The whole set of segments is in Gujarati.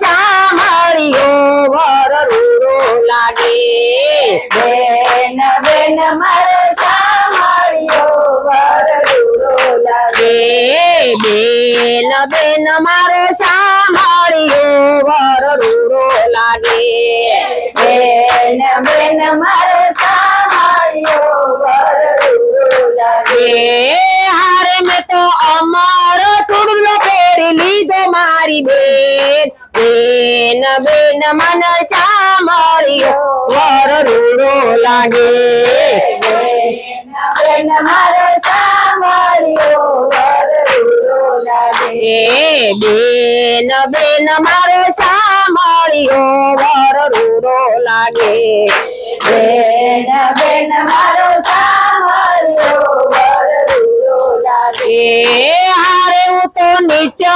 સાંભળ્યો વર રૂરો લાગે. બેન બેન, મારો સાંભળ્યો વર રૂરો લાગે. બેન બેન, મારો સાંભળ્યો વર રૂરો લાગે. બેન બેન, મારો સાંભળ્યો વર રૂરો લાગે. મારી બેન બેન બેન મન સાંભળ્યો વર રૂડો લાગે. બેન બેન મારો સાંભળ્યો વર રૂડો લાગે. બેન બેન મારો સાંભળ્યો વર રૂડો લાગે. બેન બેન મારો સાંભળ્યો વર રૂડો લાગે. હારે હું તો નિત્ય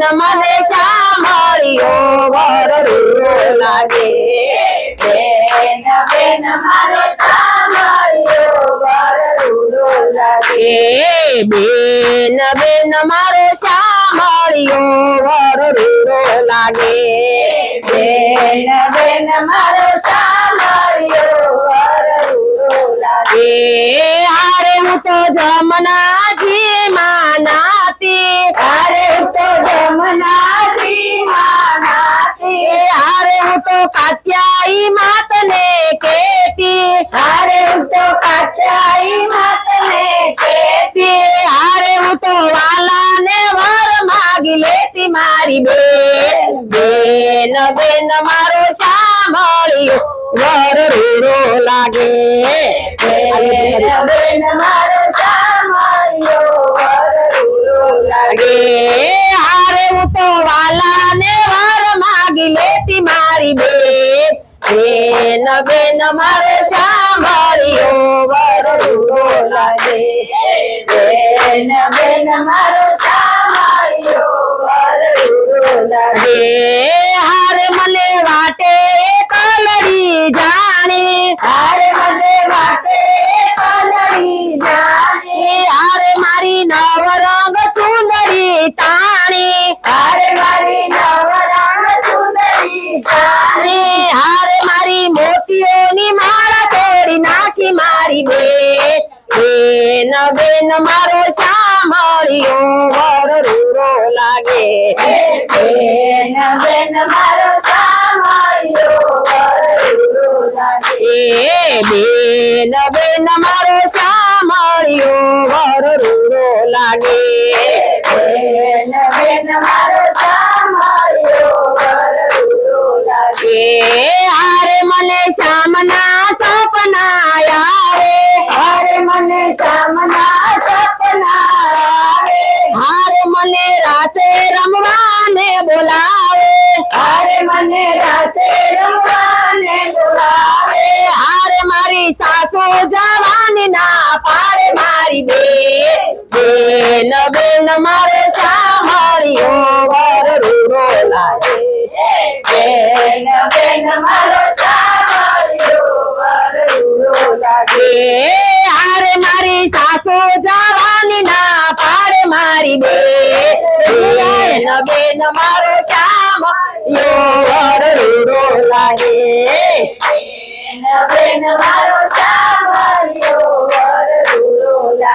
બેન મને સાંભળ્યો, વર રૂડો લાગે. બેન બેન, મારો સાંભળ્યો, વર રૂડો લાગે. બેન બેન, મારો સાંભળ્યો, વર રૂડો લાગે. બેન બેન, મારો સાંભળ્યો, વર રૂડો લાગે. હારે હું તો જમનાજી મારી બેન બેન બેન, મારો સાંભળ્યો. વર રૂડો લાગે. બેન મારો સાંભળ્યો. વર રૂડો લાગે. હારે હું તો વાલાને વર માગી લેતી મારી બેન. બેન બેન, મારો સાંભળ્યો. વર રૂડો લાગે. બેન બેન, મારો સાંભળ્યો. વર રૂડો લાગે એ હારે મને વાટે કલરી જાણી હારે મને વાટે કલડી જાણી એ હારે મારી નવરંગ ચુંદડી તાણી હારે મારી નવરાણ સુંદરી જાણી એ હારે મારી મોતીઓની માળા તોડી નાખી મારી બેન બેન બેન મારો સાંભળ્યો. વર રૂડો લાગે. બેન બેન મારો સાંભળ્યો. વર રૂડો લાગે. એ બેન બેન મારો સાંભળ્યો. વર રૂડો લાગે. બેન બેન મારો મારી બેન બેન બેન મારે સાંભળ્યો વર રૂડો લાગે. બેન બેન, મારો સાંભળ્યો વર રૂડો લાગે. હારે મારી સાસુ જવાની ના પાડે મારી બેન બેન બેન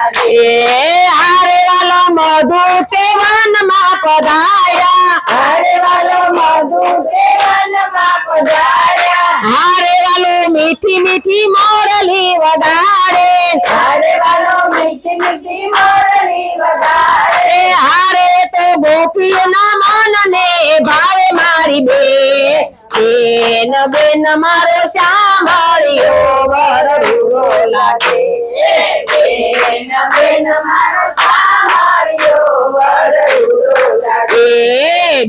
એ હારે વાલો મધુ તે વનમાં પધાર્યા. હારે વાલો મધુ તે વનમાં પધાર્યા. હારે વાલો મીઠી મીઠી મોરલી વગાડે હારે વાલો મીઠી મીઠી મોરલી વગાડે એ હારે તો ગોપીઓના મનને ભાવે મારી બે. બેન બેન બેન મારો સામારિયો વરડો લાગે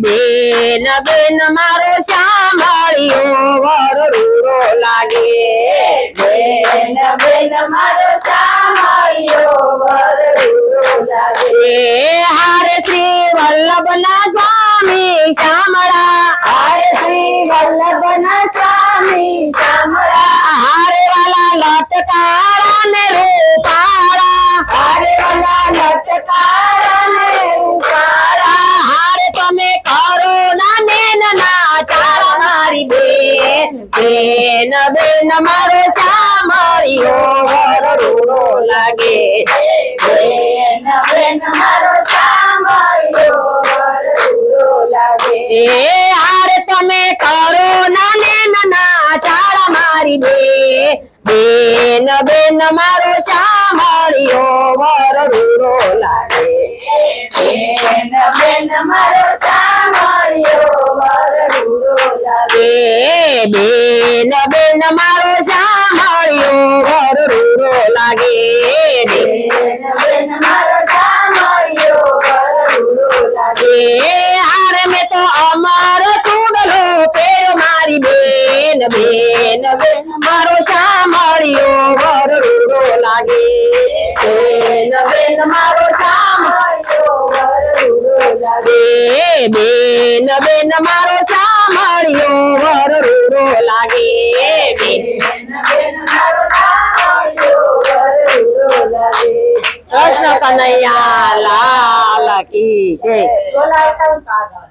બેન બેન મારો સામારિયો વરડો લાગે લાગે બેન બેન, મારો શામળિયો વરડો લાગે. બેન બેન, મારો શામળિયો વરડો લાગે. એ આર તમે કરો નાને નાના ચાળ મારી બે બેન બેન, મારો શામળિયો વરડો લાગે. બેન બેન, મારો શામળિયો વરડો લાગે. બેન બેન મારો બેન બેન મારો સાંભળ્યો વરડુડો લાગે એ હારે મેં તો અમારો ચૂડલો પેર મારી બેન બેન બેન મારો બેન બેન મારો સાંભળ્યો વરડુડો લાગે બેન બેન મારો વરડુરો લાગે કૃષ્ણ